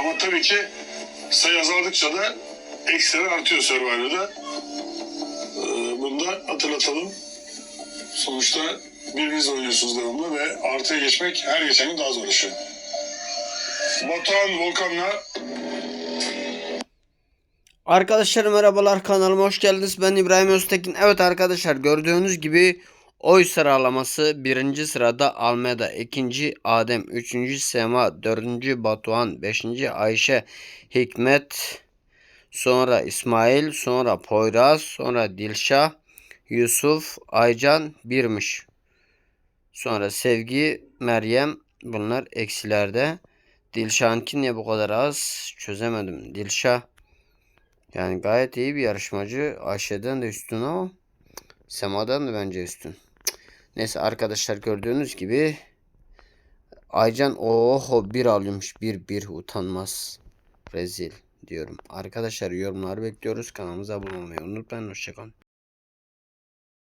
Ama tabii ki sayı azaldıkça da eksileri artıyor Survivor'da. Ee, bunu da hatırlatalım. Sonuçta birbiriniz oynuyorsunuz devamlı ve artıya geçmek her geçen gün daha zorlaşıyor. Batuhan Volkan'la Arkadaşlar merhabalar kanalıma hoş geldiniz. Ben İbrahim Öztekin. Evet arkadaşlar gördüğünüz gibi oy sıralaması birinci sırada Almeda, ikinci Adem, üçüncü Sema, dördüncü Batuhan, beşinci Ayşe, Hikmet, sonra İsmail, sonra Poyraz, sonra Dilşah, Yusuf, Aycan birmiş. Sonra Sevgi, Meryem bunlar eksilerde. Dilşah'ınki niye bu kadar az çözemedim. Dilşah yani gayet iyi bir yarışmacı. Ayşe'den de üstün ama Sema'dan da bence üstün. Neyse arkadaşlar gördüğünüz gibi Aycan oho bir alıyormuş. Bir bir utanmaz. Rezil diyorum. Arkadaşlar yorumlar bekliyoruz. Kanalımıza abone olmayı unutmayın. Hoşçakalın.